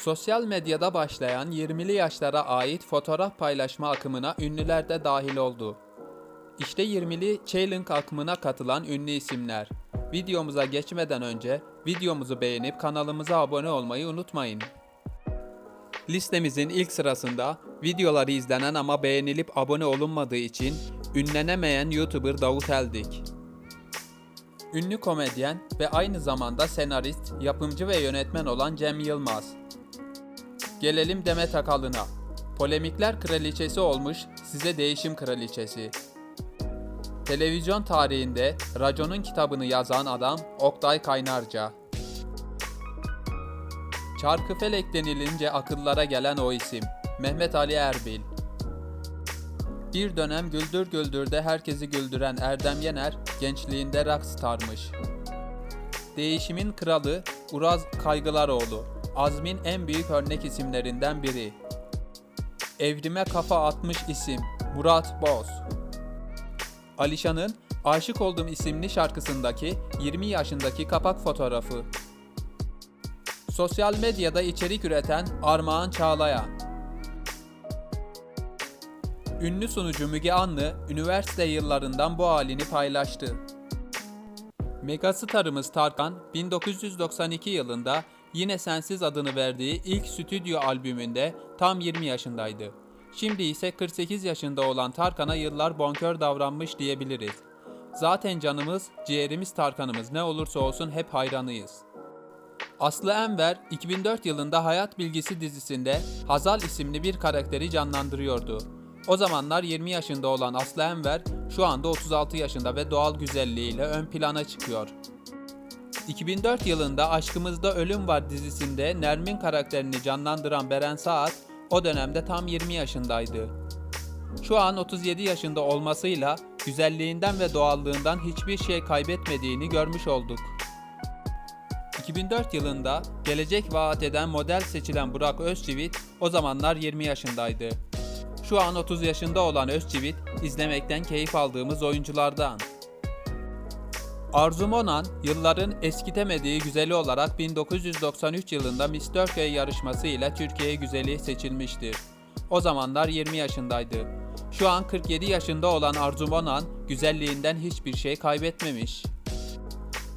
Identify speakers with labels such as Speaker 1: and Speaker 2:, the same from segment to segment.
Speaker 1: Sosyal medyada başlayan 20'li yaşlara ait fotoğraf paylaşma akımına ünlüler de dahil oldu. İşte 20'li challenge akımına katılan ünlü isimler. Videomuza geçmeden önce videomuzu beğenip kanalımıza abone olmayı unutmayın. Listemizin ilk sırasında videoları izlenen ama beğenilip abone olunmadığı için ünlenemeyen YouTuber Davut Eldik. Ünlü komedyen ve aynı zamanda senarist, yapımcı ve yönetmen olan Cem Yılmaz. Gelelim Demet Akalın'a. Polemikler kraliçesi olmuş, size değişim kraliçesi. Televizyon tarihinde Racon'un kitabını yazan adam Oktay Kaynarca. Çarkıfelek denilince akıllara gelen o isim Mehmet Ali Erbil. Bir dönem Güldür Güldür'de herkesi güldüren Erdem Yener gençliğinde rockstarmış. Değişimin kralı Uraz Kaygılaroğlu, Azmin en büyük örnek isimlerinden biri. Evrime kafa atmış isim Murat Boz. Alişan'ın Aşık Oldum isimli şarkısındaki 20 yaşındaki kapak fotoğrafı. Sosyal medyada içerik üreten Armağan Çağlayan. Ünlü sunucu Müge Anlı, üniversite yıllarından bu halini paylaştı. Megastarımız Tarkan, 1992 yılında Yine Sensiz adını verdiği ilk stüdyo albümünde tam 20 yaşındaydı. Şimdi ise 48 yaşında olan Tarkan'a yıllar bonkör davranmış diyebiliriz. Zaten canımız, ciğerimiz Tarkan'ımız ne olursa olsun hep hayranıyız. Aslı Enver 2004 yılında Hayat Bilgisi dizisinde Hazal isimli bir karakteri canlandırıyordu. O zamanlar 20 yaşında olan Aslı Enver şu anda 36 yaşında ve doğal güzelliğiyle ön plana çıkıyor. 2004 yılında Aşkımızda Ölüm Var dizisinde Nermin karakterini canlandıran Beren Saat o dönemde tam 20 yaşındaydı. Şu an 37 yaşında olmasıyla güzelliğinden ve doğallığından hiçbir şey kaybetmediğini görmüş olduk. 2004 yılında gelecek vaat eden model seçilen Burak Özçivit o zamanlar 20 yaşındaydı. Şu an 30 yaşında olan Özçivit izlemekten keyif aldığımız oyunculardan. Arzu Monan, yılların eskitemediği güzeli olarak 1993 yılında Miss Turkey yarışması ile Türkiye güzeli seçilmiştir. O zamanlar 20 yaşındaydı. Şu an 47 yaşında olan Arzu Monan, güzelliğinden hiçbir şey kaybetmemiş.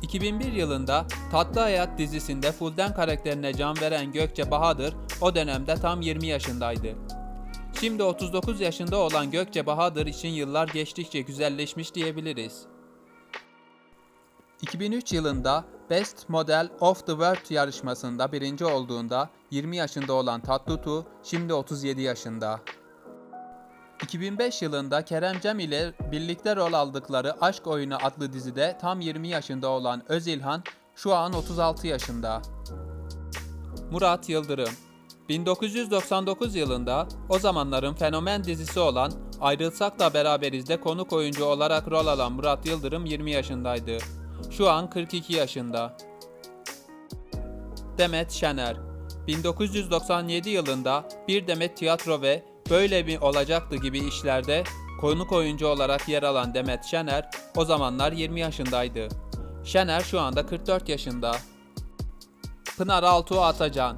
Speaker 1: 2001 yılında Tatlı Hayat dizisinde Fulden karakterine can veren Gökçe Bahadır o dönemde tam 20 yaşındaydı. Şimdi 39 yaşında olan Gökçe Bahadır için yıllar geçtikçe güzelleşmiş diyebiliriz. 2003 yılında Best Model of the World yarışmasında birinci olduğunda 20 yaşında olan Tatlıtuğ şimdi 37 yaşında. 2005 yılında Kerem Cem ile birlikte rol aldıkları Aşk Oyunu adlı dizide tam 20 yaşında olan Özilhan şu an 36 yaşında. Murat Yıldırım 1999 yılında o zamanların fenomen dizisi olan Ayrılsak da Beraberiz'de konuk oyuncu olarak rol alan Murat Yıldırım 20 yaşındaydı. Şu an 42 yaşında. Demet Şener 1997 yılında Bir Demet Tiyatro ve Böyle mi olacaktı gibi işlerde konuk oyuncu olarak yer alan Demet Şener o zamanlar 20 yaşındaydı. Şener şu anda 44 yaşında. Pınar Altuğ Atacan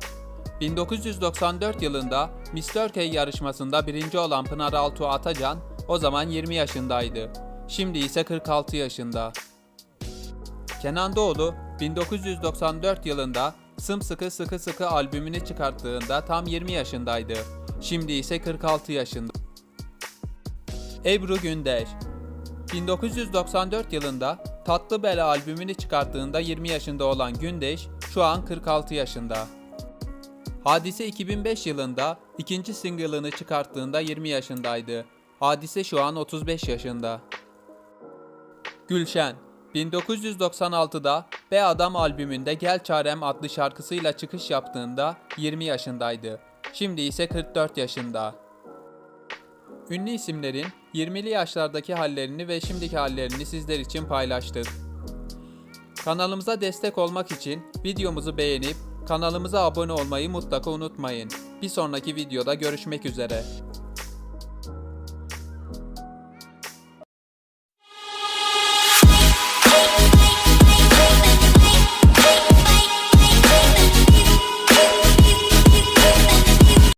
Speaker 1: 1994 yılında Miss Turkey yarışmasında birinci olan Pınar Altuğ Atacan o zaman 20 yaşındaydı. Şimdi ise 46 yaşında. Kenan Doğulu 1994 yılında Sımsıkı Sıkı Sıkı albümünü çıkarttığında tam 20 yaşındaydı. Şimdi ise 46 yaşında. Ebru Gündeş 1994 yılında Tatlı Bela albümünü çıkarttığında 20 yaşında olan Gündeş şu an 46 yaşında. Hadise 2005 yılında ikinci single'ını çıkarttığında 20 yaşındaydı. Hadise şu an 35 yaşında. Gülşen 1996'da Be Adam albümünde Gel Çarem adlı şarkısıyla çıkış yaptığında 20 yaşındaydı. Şimdi ise 44 yaşında. Ünlü isimlerin 20'li yaşlardaki hallerini ve şimdiki hallerini sizler için paylaştık. Kanalımıza destek olmak için videomuzu beğenip kanalımıza abone olmayı mutlaka unutmayın. Bir sonraki videoda görüşmek üzere.